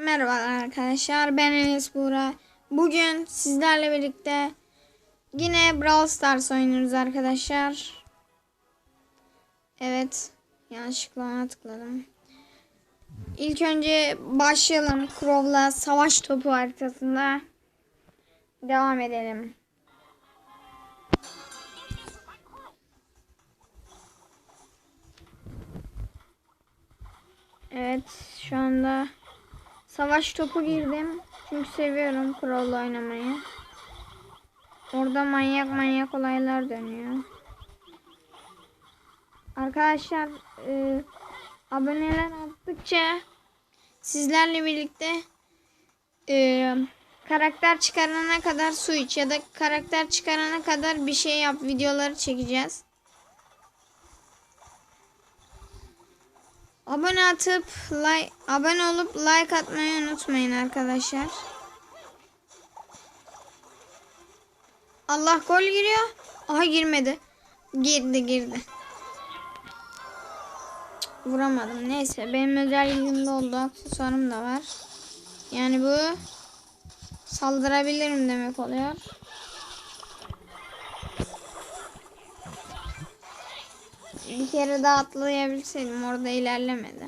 Merhaba arkadaşlar ben Enes Buğra. Bugün sizlerle birlikte yine Brawl Stars oynuyoruz arkadaşlar. Evet yanlışlıkla ona tıkladım. İlk önce başlayalım Crow'la savaş topu haritasında. Devam edelim. Evet şu anda Savaş topu girdim. Çünkü seviyorum Crow'la oynamayı. Orada manyak manyak olaylar dönüyor. Arkadaşlar e, aboneler arttıkça sizlerle birlikte e, karakter çıkarana kadar su iç ya da karakter çıkarana kadar bir şey yap videoları çekeceğiz. Abone atıp like abone olup like atmayı unutmayın arkadaşlar. Allah gol giriyor. Aha girmedi. Girdi girdi. Vuramadım. Neyse benim özel ilgimde oldu. Aksesuarım da var. Yani bu saldırabilirim demek oluyor. Bir kere daha atlayabilseydim orada ilerlemedi.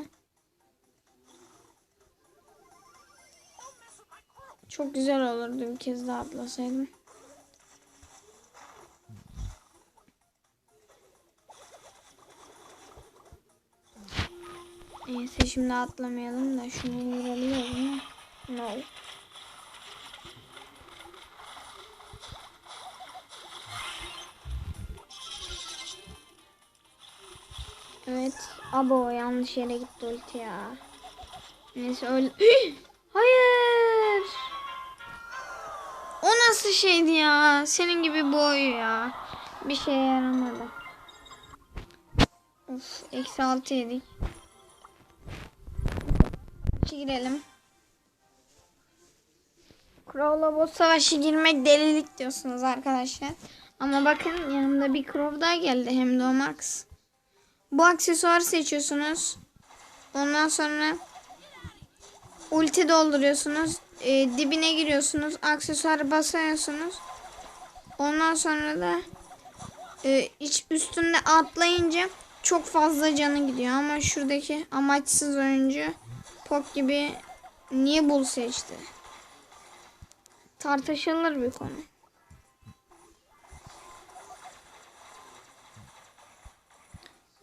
Çok güzel olurdu bir kez daha atlasaydım. Neyse şimdi atlamayalım da şunu vurabiliyoruz mu? No. Evet. Abo yanlış yere gitti ulti ya. Neyse öyle. Hayır. O nasıl şeydi ya? Senin gibi boy ya. Bir şeye yaramadı. Of eksi altı yedik. İçi girelim. Crow'la boss savaşı girmek delilik diyorsunuz arkadaşlar. Ama bakın yanımda bir Crow daha geldi. Hem de o Max. Bu aksesuarı seçiyorsunuz. Ondan sonra ulti dolduruyorsunuz. Ee, dibine giriyorsunuz. Aksesuarı basıyorsunuz. Ondan sonra da e, iç üstünde atlayınca çok fazla canı gidiyor. Ama şuradaki amaçsız oyuncu Pok gibi niye bul seçti? Tartışılır bir konu.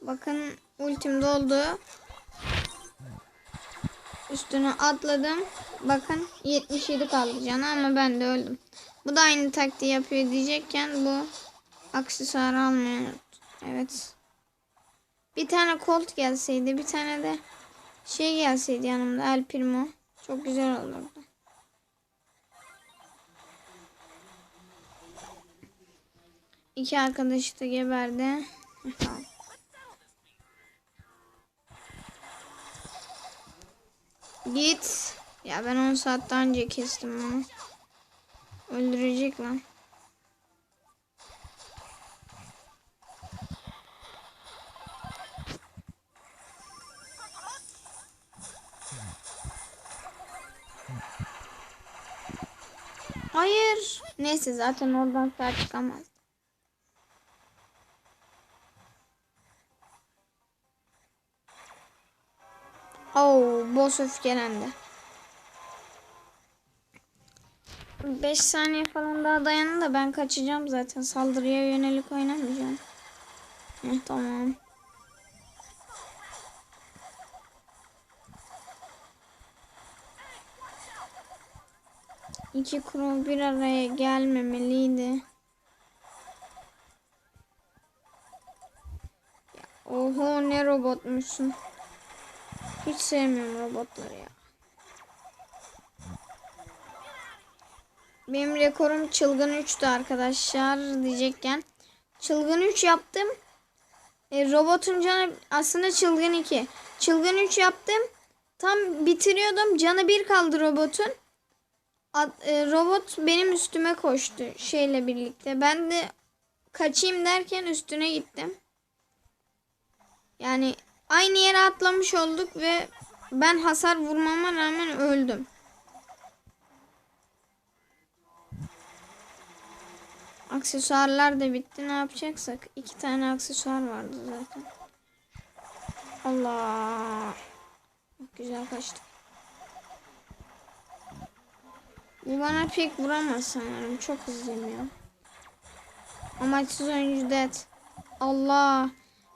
Bakın ultim doldu. Üstüne atladım. Bakın 77 kaldı canı ama ben de öldüm. Bu da aynı taktiği yapıyor diyecekken bu aksesuarı almayı unuttu. Evet. Bir tane Colt gelseydi bir tane de şey gelseydi yanımda El Primo. Çok güzel olurdu. İki arkadaş da geberdi. Git. Ya ben 10 saatten önce kestim onu. Öldürecek lan. Hayır. Neyse zaten oradan sağ çıkamaz. Boss öfkelendi. 5 saniye falan daha dayanın da ben kaçacağım zaten. Saldırıya yönelik oynamayacağım. Heh, tamam. İki kuru bir araya gelmemeliydi. Oho ne robotmuşsun. Hiç sevmiyorum robotları ya. Benim rekorum çılgın 3'tü arkadaşlar diyecekken. Çılgın 3 yaptım. E, robotun canı aslında çılgın 2. Çılgın 3 yaptım. Tam bitiriyordum. Canı 1 kaldı robotun. Ad, e, robot benim üstüme koştu şeyle birlikte. Ben de kaçayım derken üstüne gittim. Yani aynı yere atlamış olduk ve ben hasar vurmama rağmen öldüm. Aksesuarlar da bitti. Ne yapacaksak? İki tane aksesuar vardı zaten. Allah. Çok güzel kaçtı. Bu bana pek vuramaz sanırım. Çok hızlıyım ya. Amaçsız oyuncu dead. Allah.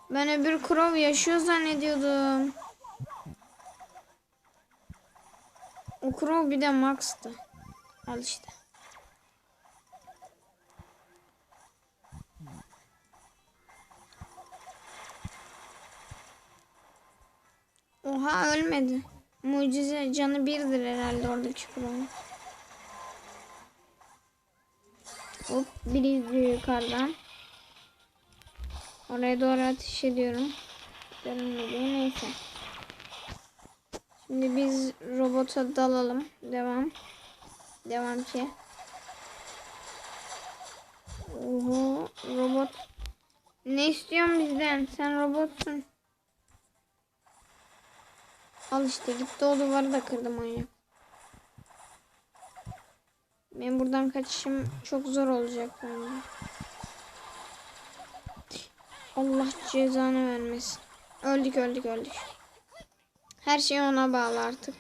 Ben öbür Crow yaşıyor zannediyordum. O Crow bir de Max'tı. Al işte. Oha ölmedi. Mucize canı birdir herhalde oradaki Crow'un. Hop biri yukarıdan. Oraya doğru ateş ediyorum. Görünmedi neyse. Şimdi biz robota dalalım. Devam. Devam ki. Oho robot. Ne istiyorsun bizden? Sen robotsun. Al işte gitti o duvarı da kırdı manyak. Benim buradan kaçışım çok zor olacak bence. Allah cezanı vermesin. Öldük öldük öldük. Her şey ona bağlı artık.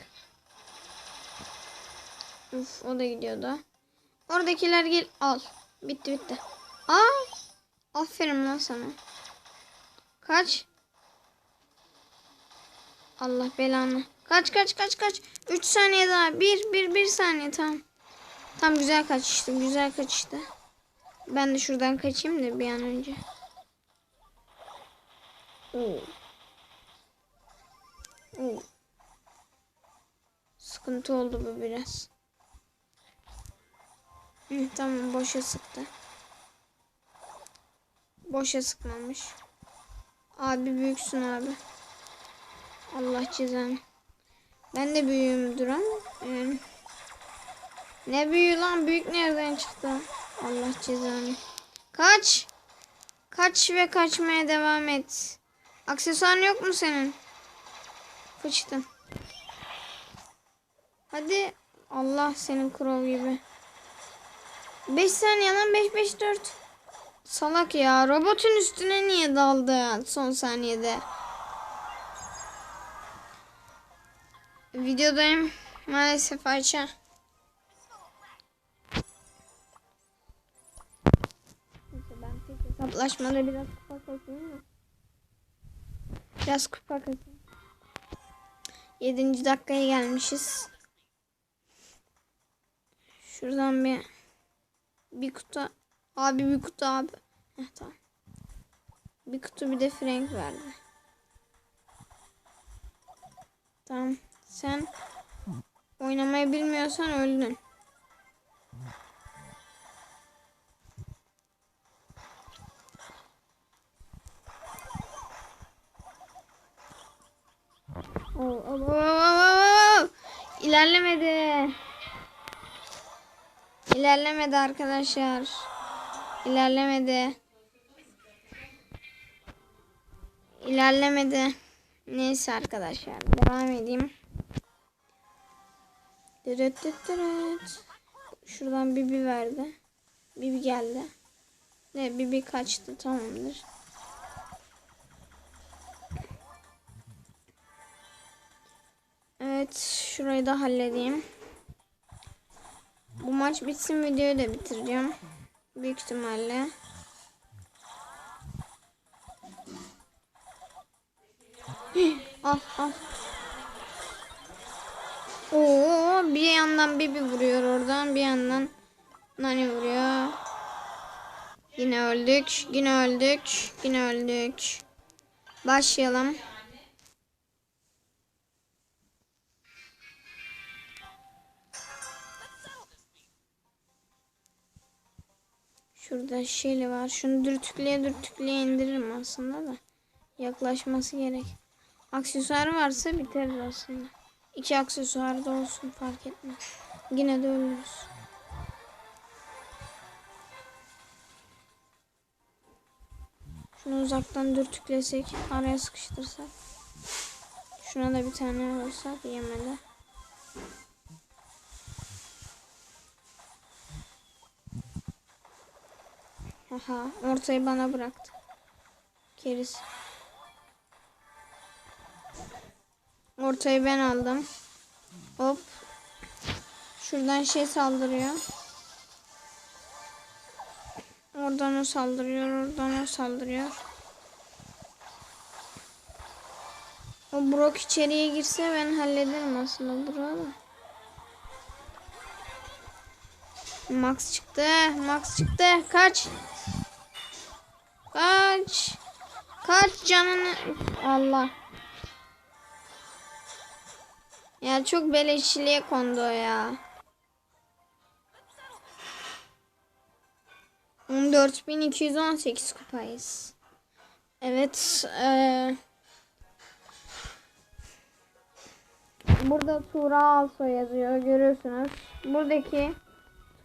Uf o da gidiyordu. Oradakiler gel al. Bitti bitti. Aa! Aferin lan sana. Kaç. Allah belanı. Kaç kaç kaç kaç. 3 saniye daha. 1 1 1 saniye tamam. Tam güzel kaçıştı. Güzel kaçıştı. Ben de şuradan kaçayım da bir an önce. Oo. Sıkıntı oldu bu biraz. Tamam boşa sıktı. Boşa sıkmamış. Abi büyüksün abi. Allah cezanı. Ben de büyüğümdür ama yani. Ne büyüğü lan? Büyük nereden çıktı? Allah cezanı. Kaç. Kaç ve kaçmaya devam et. Aksesuarın yok mu senin? Fıçtın. Hadi. Allah senin kurov gibi. 5 saniye lan 5 5 4. Salak ya. Robotun üstüne niye daldı son saniyede? Videodayım. Maalesef Ayça. Hesaplaşmada biraz kupa kasayım mı? Biraz kupa kasayım. 7. dakikaya gelmişiz. Şuradan bir bir kutu abi bir kutu abi. Heh, tamam. Bir kutu bir de Frank verdi. Tamam. Sen oynamayı bilmiyorsan öldün. İlerlemedi. İlerlemedi arkadaşlar. İlerlemedi. İlerlemedi. Neyse arkadaşlar devam edeyim. Dırıt dırıt dırıt. Şuradan Bibi verdi. Bibi geldi. Ne Bibi kaçtı tamamdır. Evet şurayı da halledeyim. Bu maç bitsin videoyu da bitireceğim. Büyük ihtimalle. al al. Oo bir yandan Bibi vuruyor oradan bir yandan Nani vuruyor. Yine öldük. Yine öldük. Yine öldük. Başlayalım. Şurada şeyli var. Şunu dürtükleye dürtükleye indiririm aslında da. Yaklaşması gerek. Aksesuarı varsa biteriz aslında. İki aksesuar da olsun fark etmez. Yine de ölürüz. Şunu uzaktan dürtüklesek, araya sıkıştırsak. Şuna da bir tane vursak yemedi. Aha ortayı bana bıraktı. Keriz. Ortayı ben aldım. Hop. Şuradan şey saldırıyor. Oradan o saldırıyor, oradan o saldırıyor. O Brock içeriye girse ben hallederim aslında Brock'u. Max çıktı, Max çıktı. Kaç. Kaç. Kaç canını. Allah. Ya çok beleşçiliğe kondu ya. 14.218 kupayız. Evet. eee burada Tuğra Alsoy yazıyor. Görüyorsunuz. Buradaki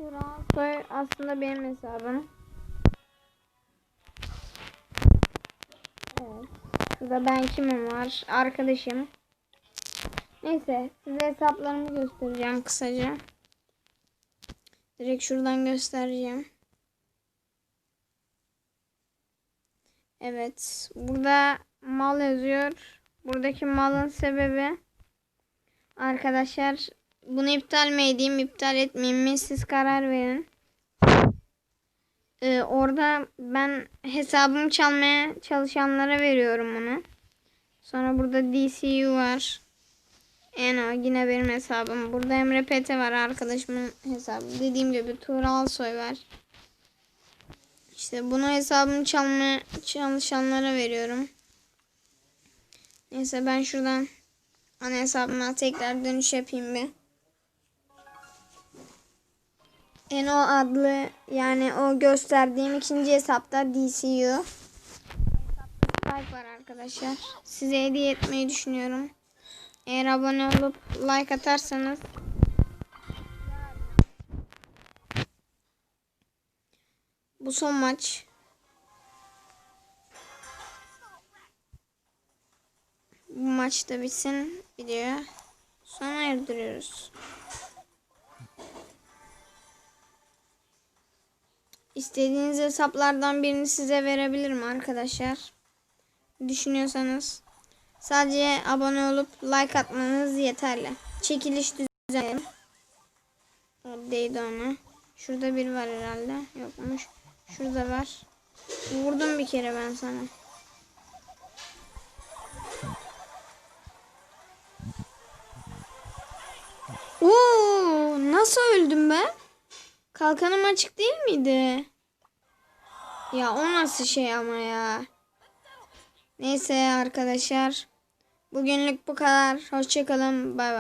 Tuğra Alsoy aslında benim hesabım. Evet. Şurada ben kimim var? Arkadaşım. Neyse size hesaplarımı göstereceğim kısaca. Direkt şuradan göstereceğim. Evet. Burada mal yazıyor. Buradaki malın sebebi arkadaşlar bunu iptal mi edeyim iptal etmeyeyim mi siz karar verin. Ee, orada ben hesabımı çalmaya çalışanlara veriyorum bunu. Sonra burada DCU var. Eno yine benim hesabım. Burada Emre Pete var arkadaşımın hesabı. Dediğim gibi Tuğra Alsoy var. İşte bunu hesabımı çalmaya çalışanlara veriyorum. Neyse ben şuradan ana hesabıma tekrar dönüş yapayım bir. Eno adlı yani o gösterdiğim ikinci hesapta DCU. Like var arkadaşlar. Size hediye etmeyi düşünüyorum. Eğer abone olup like atarsanız bu son maç. Bu maç da bitsin video. Sona erdiriyoruz. İstediğiniz hesaplardan birini size verebilirim arkadaşlar. Düşünüyorsanız. Sadece abone olup like atmanız yeterli. Çekiliş düzenleyelim. O değdi ona. Şurada bir var herhalde. Yokmuş. Şurada var. Vurdum bir kere ben sana. Oo, nasıl öldüm ben? Kalkanım açık değil miydi? Ya o nasıl şey ama ya. Neyse arkadaşlar. Bugünlük bu kadar. Hoşçakalın. Bay bay.